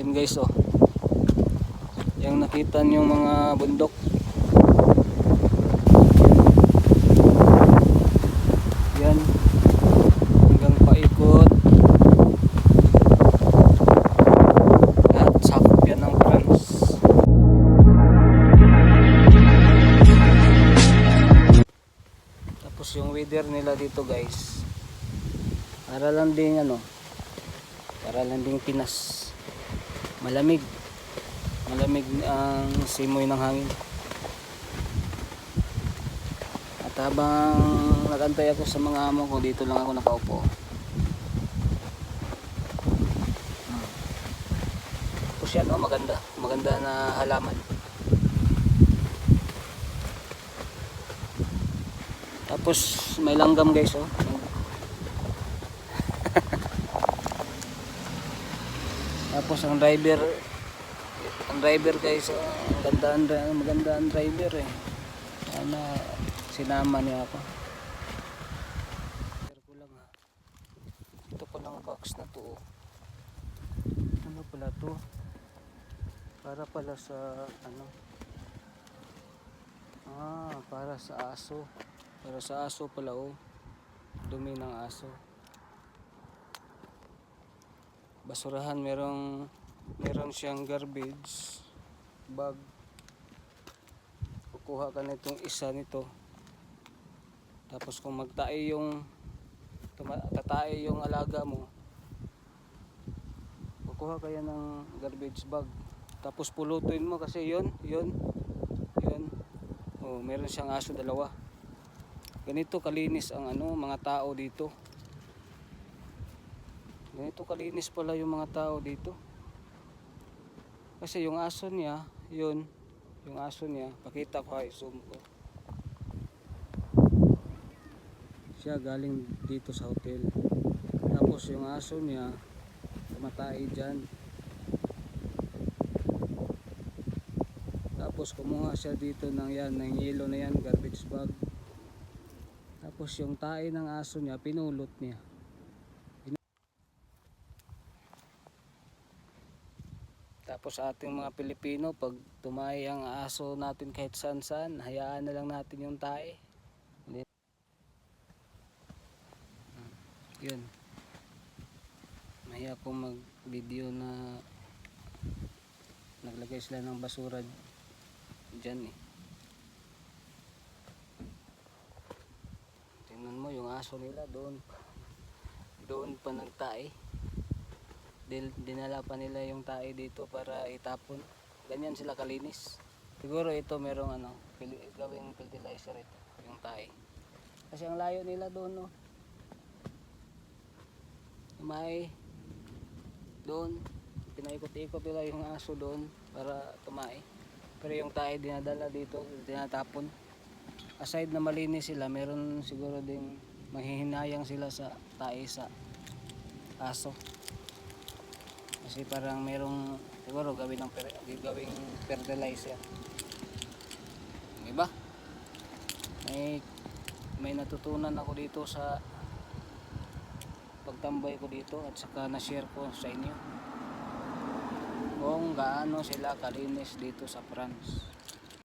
Yan guys oh. Yung nakita niyo mga bundok. Yan. Hanggang paikot. Lahat. Tapos yung weather nila dito guys. Para lang din ano. Para lang din Pinas. Malamig. Malamig ang simoy ng hangin. At habang nagantay ako sa mga amo ko, dito lang ako nakaupo. Hmm. Tapos yan, oh, maganda. Maganda na halaman. Tapos may langgam guys, oh. Tapos ang driver, ang driver guys, oh, ang maganda ang driver eh. Sana sinama niya ako. Ko lang ha. Ito palang box na to. Ano pala to? Para pala sa ano? Ah, para sa aso. Para sa aso pala oh. Dumi ng aso. Basurahan merong meron siyang garbage bag. Kukuha ka nitong isa nito. Tapos kung magtae yung tatae yung alaga mo, kukuha ka ng garbage bag. Tapos pulutuin mo kasi yun, yun, yun. Oh, meron siyang aso dalawa. Ganito kalinis ang ano, mga tao dito. Ganito kalinis pala yung mga tao dito. Kasi yung aso niya, yun, yung aso niya, pakita ko ay zoom ko. Siya galing dito sa hotel. Tapos yung aso niya, tumatay dyan. Tapos kumuha siya dito ng yan, ng yellow na yan, garbage bag. Tapos yung tae ng aso niya, pinulot niya. Tapos sa ating mga Pilipino, pag tumae ang aso natin kahit saan saan, hayaan na lang natin yung tae. Hindi- Hmm, Yun. Mahiya akong mag-video na naglagay sila ng basura dyan eh. Tingnan mo yung aso nila doon. Doon pa nagtae. Dinala pa nila yung tae dito para itapon. Ganyan sila kalinis. Siguro ito merong ano, gawing fertilizer ito, yung tae. Kasi ang layo nila doon, no. May doon, pinaikot-ikot nila yung aso doon para tumae. Pero yung tae dinadala dito, tinatapon. Aside na malinis sila, meron siguro ding manghihinayang sila sa tae sa aso. Kasi parang merong siguro gawin ng gawing fertilizer. Diba? May may natutunan ako dito sa pagtambay ko dito at saka na-share ko sa inyo kung gaano sila kalinis dito sa France.